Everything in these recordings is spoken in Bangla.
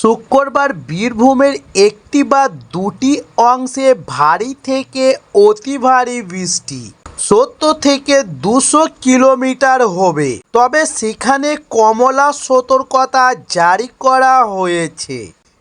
শুক্রবার বীরভূমের একটি বা দুটি অংশে ভারী থেকে অতি ভারী বৃষ্টি। সত্তর থেকে দুশো কিলোমিটার হবে। তবে সেখানে কমলা সতর্কতা জারি করা হয়েছে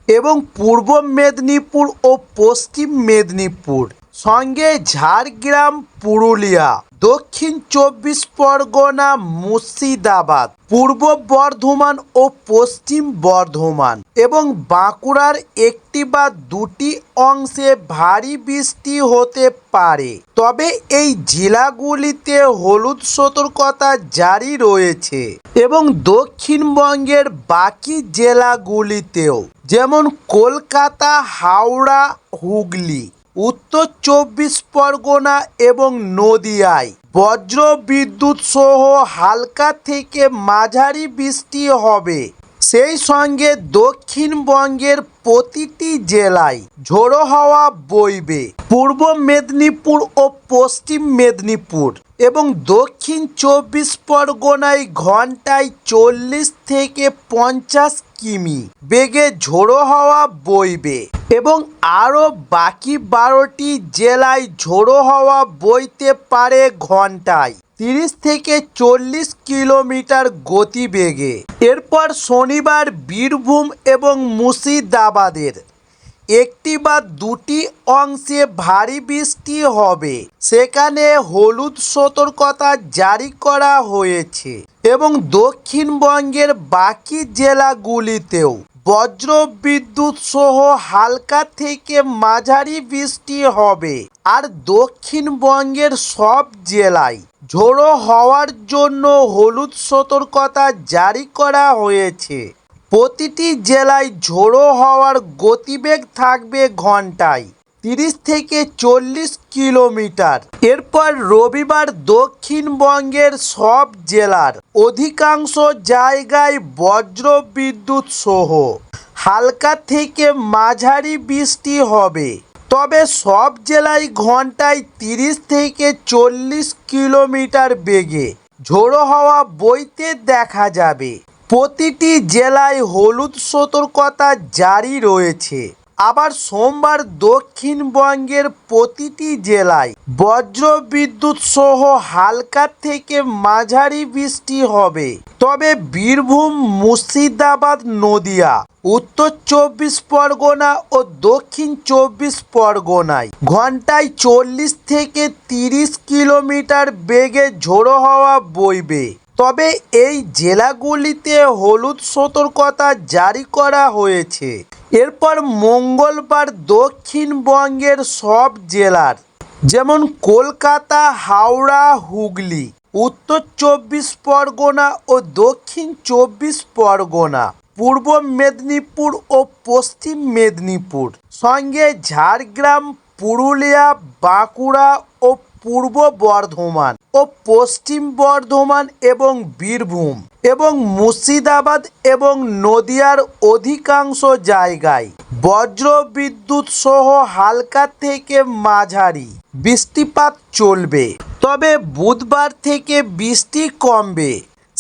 এবং পূর্ব মেদিনীপুর ও পশ্চিম মেদিনীপুর। সঙ্গে ঝাড়গ্রাম, পুরুলিয়া দক্ষিণ চব্বিশ পরগনা, মুর্শিদাবাদ, পূর্ব বর্ধমান ও পশ্চিম বর্ধমান এবং বাঁকুড়ার একটি বা দুটি অংশে ভারী বৃষ্টি হতে পারে। তবে এই জেলাগুলিতে হলুদ সতর্কতা জারি রয়েছে এবং দক্ষিণবঙ্গের বাকি জেলাগুলিতেও, যেমন কলকাতা, হাওড়া, হুগলি। উত্তর চব্বিশ পরগনা এবং নদিয়ায় বজ্র বিদ্যুৎ সহ হালকা থেকে মাঝারি বৃষ্টি হবে। সেই সঙ্গে দক্ষিণবঙ্গের প্রতিটি জেলায় ঝোড়ো হাওয়া বইবে। পূর্ব মেদিনীপুর ও পশ্চিম মেদিনীপুর এবং দক্ষিণ চব্বিশ পরগনায় ঘন্টায় চল্লিশ থেকে পঞ্চাশ কিমি বেগে ঝোড়ো হাওয়া বইবে এবং আরও বাকি বারোটি জেলায় ঝোড়ো হাওয়া বইতে পারে ঘন্টায়। তিরিশ থেকে চল্লিশ কিলোমিটার গতিবেগে। এরপর শনিবার বীরভূম এবং মুর্শিদাবাদের একটি বা দুটি অংশে ভারী বৃষ্টি হবে। সেখানে হলুদ সতর্কতা জারি করা হয়েছে এবং দক্ষিণবঙ্গের বাকি জেলাগুলিতেও বজ্র বিদ্যুৎ সহ হালকা থেকে মাঝারি বৃষ্টি হবে। আর দক্ষিণবঙ্গের সব জেলায় ঝোড়ো হওয়ার জন্য হলুদ সতর্কতা জারি করা হয়েছে। প্রতিটি জেলায় ঝোড়ো হওয়ার গতিবেগ থাকবে ঘন্টায় তিরিশ থেকে চল্লিশ কিলোমিটার। এরপর রবিবার দক্ষিণবঙ্গের সব জেলার অধিকাংশ জায়গায় বজ্র বিদ্যুৎ সহ। হালকা থেকে মাঝারি বৃষ্টি হবে। তবে সব জেলায় ঘন্টায় তিরিশ থেকে চল্লিশ কিলোমিটার বেগে ঝোড়ো হাওয়া বইতে দেখা যাবে। প্রতিটি জেলায় হলুদ সতর্কতা জারি রয়েছে। আবার সোমবার দক্ষিণবঙ্গের প্রতিটি জেলায় বজ্র বিদ্যুৎ সহ হালকা থেকে মাঝারি বৃষ্টি হবে। তবে বীরভূম, মুর্শিদাবাদ, নদিয়া উত্তর চব্বিশ পরগনা ও দক্ষিণ চব্বিশ পরগনায়। ঘন্টায় চল্লিশ থেকে তিরিশ কিলোমিটার বেগে ঝোড়ো হওয়া বইবে। তবে এই জেলাগুলিতে হলুদ সতর্কতা জারি করা হয়েছে। এরপর মঙ্গলবার দক্ষিণবঙ্গের সব জেলার, যেমন কলকাতা, হাওড়া, হুগলি, উত্তর চব্বিশ পরগনা ও দক্ষিণ চব্বিশ পরগনা। পূর্ব মেদিনীপুর ও পশ্চিম মেদিনীপুর। সঙ্গে ঝাড়গ্রাম, পুরুলিয়া, বাঁকুড়া ও পূর্ব বর্ধমান ও পশ্চিম বর্ধমান এবং বীরভূম এবং মুর্শিদাবাদ এবং নদিয়ার অধিকাংশ জায়গায় বজ্র বিদ্যুৎ সহ হালকা থেকে মাঝারি বৃষ্টিপাত চলবে। তবে বুধবার থেকে বৃষ্টি কমবে।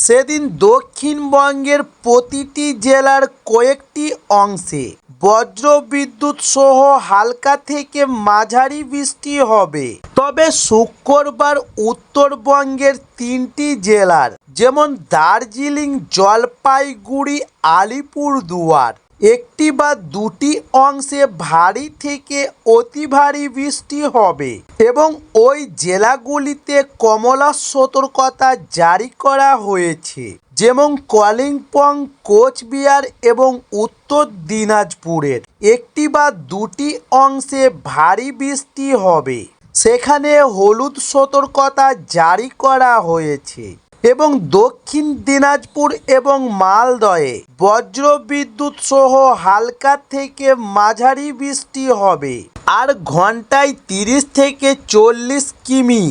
সেদিন দক্ষিণবঙ্গের প্রতিটি জেলার কয়েকটি অংশে বজ্র বিদ্যুৎ সহ হালকা থেকে মাঝারি বৃষ্টি হবে। তবে শুক্রবার উত্তরবঙ্গের তিনটি জেলার, যেমন দার্জিলিং, জলপাইগুড়ি, আলিপুরদুয়ার একটি বা দুটি অংশে ভারী থেকে অতি ভারী বৃষ্টি হবে এবং ওই জেলাগুলিতে কমলা সতর্কতা জারি করা হয়েছে, যেমন কলিম্পং, কোচবিহার এবং উত্তর দিনাজপুরের। একটি বা দুটি অংশে ভারী বৃষ্টি হবে। সেখানে হলুদ সতর্কতা জারি করা হয়েছে। এবং দক্ষিণ দিনাজপুর এবং মালদয়ে বজ্র বিদ্যুৎ সহ হালকা থেকে মাঝারি বৃষ্টি হবে। আর ঘন্টায় তিরিশ থেকে চল্লিশ কিমি।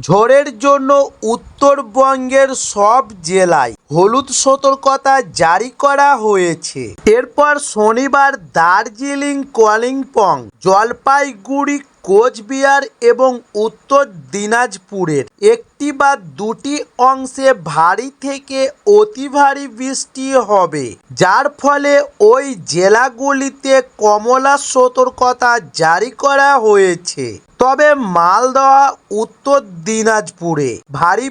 ঝড়ের জন্য উত্তর উত্তরবঙ্গের সব জেলায় হলুদ সতর্কতা জারি করা হয়েছে। এরপর শনিবার দার্জিলিং, কালিম্পং, জলপাইগুড়ি, কোচবিহার এবং উত্তর দিনাজপুরের একটি বা দুটি অংশে ভারী থেকে অতি ভারী বৃষ্টি হবে। যার ফলে ওই জেলাগুলিতে কমলা সতর্কতা জারি করা হয়েছে। তবে মালদহ, উত্তর দিনাজপুরে ভারী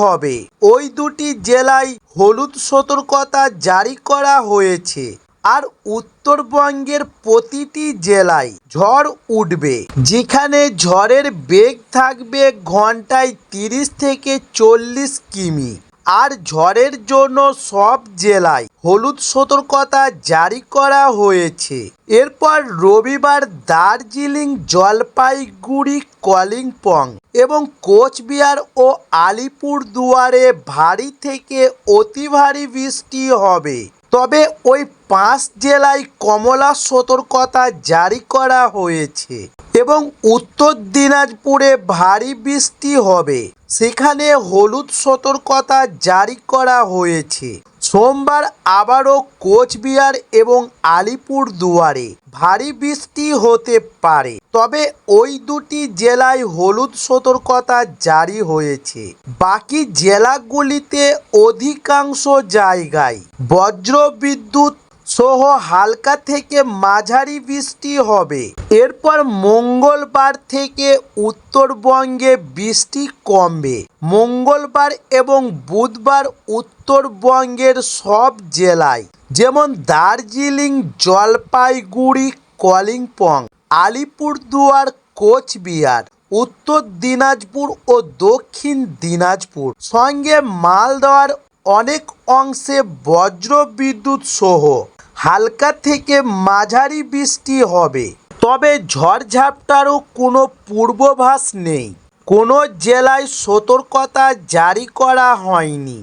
হবে। ওই দুটি জেলায় হলুদ সতর্কতা জারি করা হয়েছে আর উত্তরবঙ্গের প্রতিটি জেলায় ঝড় উঠবে। যেখানে ঝড়ের বেগ থাকবে ঘন্টায় তিরিশ থেকে চল্লিশ কিমি। আর ঝড়ের জন্য সব জেলায় হলুদ সতর্কতা জারি করা হয়েছে। এরপর রবিবার দার্জিলিং, জলপাইগুড়ি, কালিম্পং এবং কোচবিহার ও আলিপুর দুয়ারে ভারী থেকে অতি ভারী বৃষ্টি হবে। তবে ওই পাঁচ জেলায় কমলা সতর্কতা জারি করা হয়েছে। এবং উত্তর দিনাজপুরে ভারী বৃষ্টি হবে। সেখানে হলুদ সতর্কতা জারি করা হয়েছে। সোমবার আবারও কোচবিহার এবং আলিপুর দুয়ারে ভারী বৃষ্টি হতে পারে। তবে ওই দুটি জেলায় হলুদ সতর্কতা জারি হয়েছে। বাকি জেলাগুলিতে অধিকাংশ জায়গায় বজ্র বিদ্যুৎ সহ হালকা থেকে মাঝারি বৃষ্টি হবে। এরপর মঙ্গলবার থেকে উত্তরবঙ্গে বৃষ্টি কমবে। মঙ্গলবার এবং বুধবার উত্তরবঙ্গের সব জেলায়, যেমন দার্জিলিং, জলপাইগুড়ি, কলিম্পং, আলিপুরদুয়ার, কোচবিহার, উত্তর দিনাজপুর ও দক্ষিণ দিনাজপুর। সঙ্গে মালদহের অনেক অংশে বজ্র বিদ্যুৎ সহ। হালকা থেকে মাঝারি বৃষ্টি হবে। তবে ঝড়ঝাপটারও কোনো পূর্বাভাস নেই। কোনো জেলায় সতর্কতা জারি করা হয়নি।